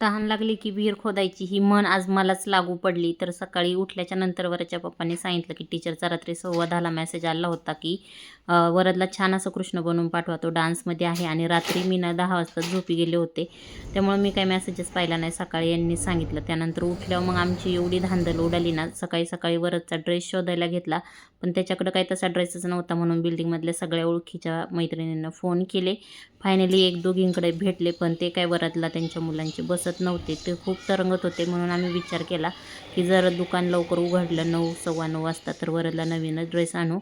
तहान लागली की विहीर खोदायची. ही म्हण आज मलाच लागू पडली. तर सकाळी उठल्याच्या नंतर वरच्या पप्पांनी सांगितलं की टीचरचा रात्री सव्वा दहाला मेसेज आला होता की वरदला छान असं कृष्ण बनवून पाठवा. तो डान्समध्ये आहे आणि रात्री मी ना दहा वाजता झोपी गेले होते. त्यामुळे मी काही मेसेजेस पाहिला नाही सकाळी यांनी सांगितलं. त्यानंतर उठल्यावर मग आमची एवढी धांदल उडाली ना सकाळी सकाळी वरदचा ड्रेस शोधायला घेतला. पण त्याच्याकडे काही तसा ड्रेसच नव्हता म्हणून बिल्डिंगमधल्या सगळ्या ओळखीच्या मैत्रिणींना फोन केले. फायनली एक दोघींकडे भेटले पण ते काय वरदला त्यांच्या मुलांची बस दिसत नव्हते. ते खूप तरंगत होते म्हणून आम्ही विचार केला की जर दुकान लवकर उघडलं नऊ सव्वा नऊ वाजता तर वरदला नवीनच ड्रेस आणू.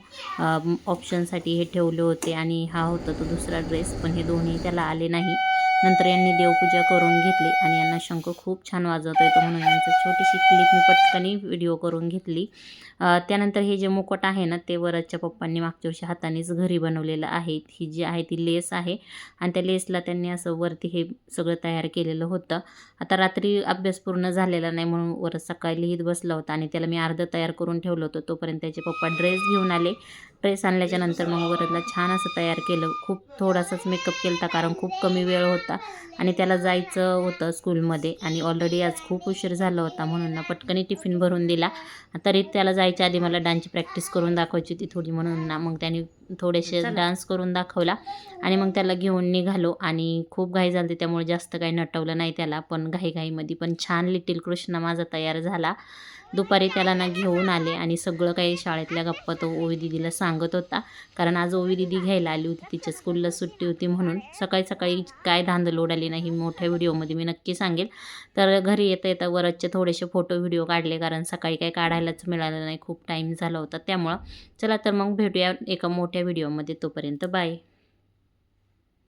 ऑप्शनसाठी हे ठेवले होते आणि हा होता तो दुसरा ड्रेस पण हे दोन्ही त्याला आले नाही. नंतर यांनी देवपूजा करून घेतली आणि यांना शंख खूप छान वाजवता येतो म्हणून यांचं छोटीशी क्लिप मी पटकनी व्हिडिओ करून घेतली. त्यानंतर हे जे मुकुट आहे ना ते वरदच्या पप्पांनी मागच्या वर्षी हातानेच घरी बनवलेलं आहे. ही जी आहे ती लेस आहे आणि त्या लेसला त्यांनी असं वरती हे सगळं तयार केलेलं होतं. आता रात्री अभ्यास पूर्ण झालेला नाही म्हणून वर सकाळी लिहित बसला होता आणि त्याला मी अर्धं तयार करून ठेवलं होतं. तोपर्यंत त्याचे पप्पा ड्रेस घेऊन आले. ड्रेस आणल्याच्या नंतर मग वरदला छान असं तयार केलं. खूप थोडासाच मेकअप केला होता कारण खूप कमी वेळ होता. होता. आणि त्याला जायचं होतं स्कूलमध्ये आणि ऑलरेडी आज खूप उशीर झाला होता म्हणून ना पटकनी टिफिन भरून दिला. तरी त्याला जायच्या आधी मला डान्सची प्रॅक्टिस करून दाखवायची होती थोडी म्हणून ना. मग त्याने थोडेसे डान्स करून दाखवला. आणि मग त्याला घेऊन निघालो. आणि खूप घाई झाली त्यामुळे जास्त काही नटवलं नाही त्याला. पण घाईघाईमध्ये पण छान लिटिल कृष्णा माझा तयार झाला. दुपारी त्याला ना घेऊन आले आणि सगळं काही शाळेतल्या गप्पा तो ओवी दिदीला सांगत होता. कारण आज ओवी दिदी घ्यायला आली होती. तिच्या स्कूलला सुट्टी होती म्हणून. सकाळी सकाळी काय धांदल उडाली नाही. मोठ्या व्हिडिओमध्ये मी नक्की सांगेल. तर घरी येता येता वरचे थोडेसे फोटो व्हिडिओ काढले. कारण सकाळी काही काढायलाच मिळालं नाही. खूप टाईम झाला होता त्यामुळं. चला तर मग भेटूया एका मोठ्या व्हिडिओमध्ये तोपर्यंत बाय.